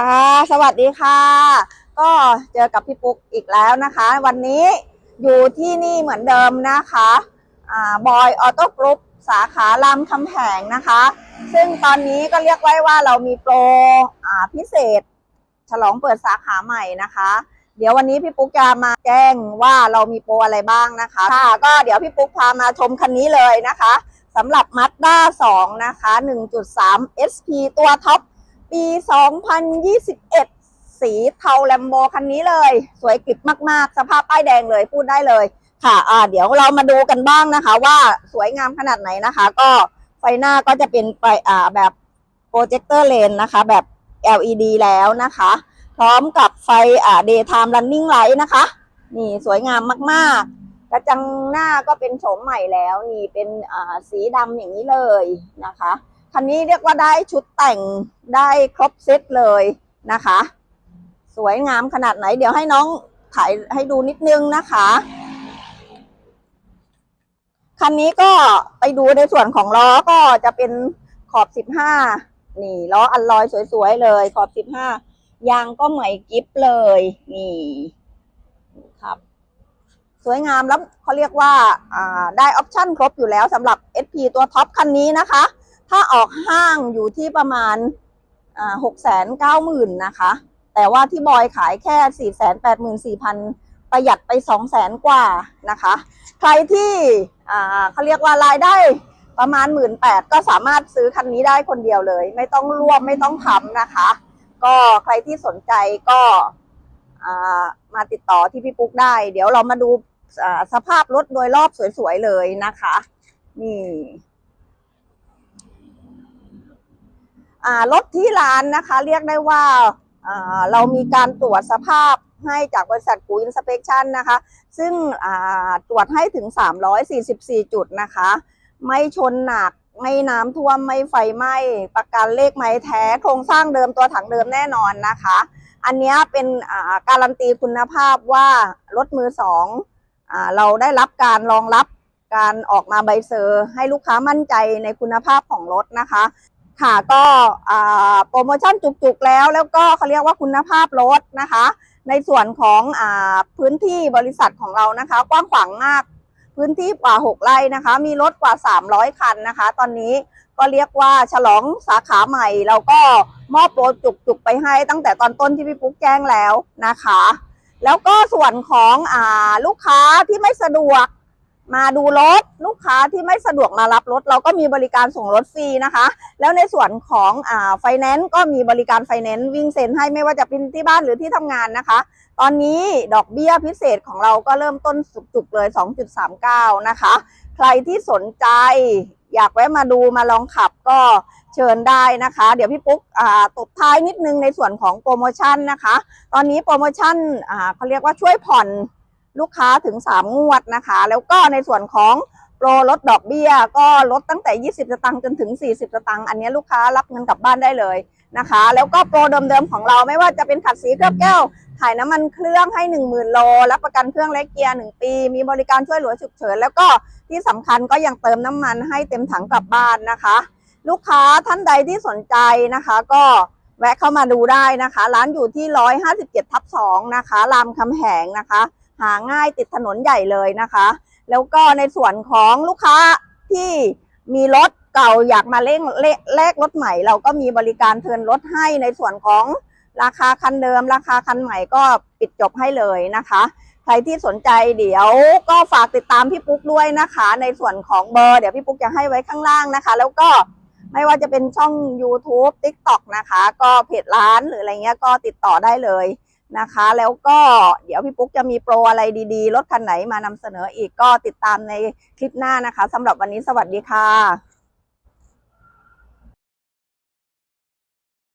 ค่ะ สวัสดีค่ะ ก็เจอกับพี่ปุ๊กอีกแล้วนะคะ วันนี้อยู่ที่นี่เหมือนเดิมนะคะบอยออโต้กรุ๊ปสาขารามคำแหงนะคะ ซึ่งตอนนี้ก็เรียกไว้ว่าเรามีโปรพิเศษ ฉลองเปิดสาขาใหม่นะคะ เดี๋ยววันนี้พี่ปุ๊กจะมาแจ้งว่าเรามีโปรอะไรบ้างนะคะค่ะก็เดี๋ยวพี่ปุ๊กพามาชมคันนี้เลยนะคะสำหรับ Mazda 2 นะคะ 1.3 SP ตัวท็อป ปี 2021 สีเทาแลมโบคันนี้เลย สวยกริบมากๆ สภาพป้ายแดงเลยพูดได้เลย ค่ะอ่าเดี๋ยวเรามาดูกันบ้างนะคะ ว่าสวยงามขนาดไหนนะคะ ก็ไฟหน้าก็จะเป็นไฟอ่าแบบโปรเจคเตอร์เลนนะคะ แบบ LED แล้วนะคะ พร้อมกับไฟอ่า daytime running light นะคะ นี่สวยงามมากๆกระจังหน้าก็เป็นโฉมใหม่แล้ว นี่เป็นอ่าสีดำอย่างนี้เลยนะคะ คันนี้เรียกว่าได้ชุดแต่งได้ครบเซตเลยนะคะ สวยงามขนาดไหน เดี๋ยวให้น้องถ่ายให้ดูนิดนึงนะคะ คันนี้ก็ไปดูในส่วนของล้อก็จะเป็นขอบ 15 นี่ล้ออัลลอยสวยๆเลย ขอบ 15 ยางก็ใหม่กิฟเลย นี่ครับ สวยงามแล้วเขาเรียกว่าอ่าได้ออปชั่นครบอยู่แล้วสำหรับ SP ตัวท็อปคันนี้นะคะ ถ้าออกห้างอยู่ที่ประมาณหกแสนเก้าหมื่นนะคะ แต่ว่าที่บอยขายแค่สี่แสนแปดหมื่นสี่พันประหยัดไปสองแสนกว่านะคะ ใครที่เขาเรียกว่ารายได้ประมาณหมื่นแปดก็สามารถซื้อคันนี้ได้คนเดียวเลย ไม่ต้องรวมไม่ต้องทำนะคะ ก็ใครที่สนใจก็มาติดต่อที่พี่ปุ๊กได้ เดี๋ยวเรามาดูสภาพรถโดยรอบสวยๆเลยนะคะ นี่ อ่า รถที่ร้านนะคะ เรียกได้ว่าเรามีการตรวจสภาพให้จากบริษัทกูอินสเป t ชันนะคะ ซึ่งตรวจให้ถึง 344 จุดนะคะ ไม่ชนหนัก ไม่น้ำท่วม ไม่ไฟไหม้ ประกันเลขไม้แท้ โครงสร้างเดิมตัวถังเดิมแน่นอนนะคะ อันนี้เป็นการันตีคุณภาพว่ารถมือสองอเราได้รับการรองรับการออกมาใบเซอร์ ให้ลูกค้ามั่นใจในคุณภาพของรถนะคะ ค่ะก็โปรโมชั่นจุกๆแล้ว แล้วก็เขาเรียกว่าคุณภาพรถนะคะ ในส่วนของอพื้นที่บริษัทของเรานะคะ กว้างขวางมากพื้นที่กว่า 6 ไร่นะคะ มีรถกว่า 300 คันนะคะ ตอนนี้ก็เรียกว่าฉลองสาขาใหม่ เราก็มอบโปรจุกๆไปให้ตั้งแต่ตอนต้นที่พี่ปุ๊กแจ้งแล้วนะคะ แล้วก็ส่วนของอลูกค้าที่ไม่สะดวก มาดูรถลูกค้าที่ไม่สะดวกมารับรถ เราก็มีบริการส่งรถฟรีนะคะ แล้วในส่วนของอ่าไฟแนนซ์ก็มีบริการไฟแนนซ์วิ่งเซ็นให้ไม่ว่าจะเป็นที่บ้านหรือที่ทำงานนะคะ ตอนนี้ดอกเบี้ยพิเศษของเราก็เริ่มต้นจุกๆเลย 2.39 นะคะ ใครที่สนใจอยากแวะมาดูมาลองขับก็เชิญได้นะคะ เดี๋ยวพี่ปุ๊กอ่าตบท้ายนิดนึงในส่วนของโปรโมชั่นนะคะ ตอนนี้โปรโมชั่นอ่าเขาเรียกว่าช่วยผ่อน ลูกค้าถึง 3 งวดนะคะ แล้วก็ในส่วนของโปรลดดอกเบี้ย ก็ลดตั้งแต่ 20 สตางค์จนถึง 40 สตางค์อันนี้ลูกค้ารับเงินกลับบ้านได้เลยนะคะ แล้วก็โปรเดิมๆของเราไม่ว่าจะเป็นขัดสีเคลือบแก้วถ่ายน้ำมันเครื่องให้ 10,000 โล รับประกันเครื่องและเกียร์ 1 ปี มีบริการช่วยเหลือฉุกเฉิน แล้วก็ที่สำคัญก็ยังเติมน้ำมันให้เต็มถังกลับบ้านนะคะ ลูกค้าท่านใดที่สนใจนะคะ ก็แวะเข้ามาดูได้นะคะ ร้านอยู่ที่ 157 ทับ 2 นะคะ รามคำแหงนะคะ หาง่ายติดถนนใหญ่เลยนะคะ แล้วก็ในส่วนของลูกค้าที่มีรถเก่าอยากมาเล่งเลแลกรถใหม่ เราก็มีบริการเทินรถให้ในส่วนของราคาคันเดิม ราคาคันใหม่ก็ปิดจบให้เลยนะคะ ใครที่สนใจเดี๋ยวก็ฝากติดตามพี่ปุ๊กด้วยนะคะ ในส่วนของเบอร์เดี๋ยวพี่ปุ๊กจะให้ไว้ข้างล่างนะคะ แล้วก็ไม่ว่าจะเป็นช่อง YouTube TikTok นะคะ ก็เพจร้านหรืออะไรเงี้ยก็ติดต่อได้เลย นะคะ แล้วก็เดี๋ยวพี่ปุ๊กจะมีโปรอะไรดีๆ รถคันไหนมานำเสนออีกก็ติดตามในคลิปหน้านะคะสำหรับวันนี้สวัสดีค่ะ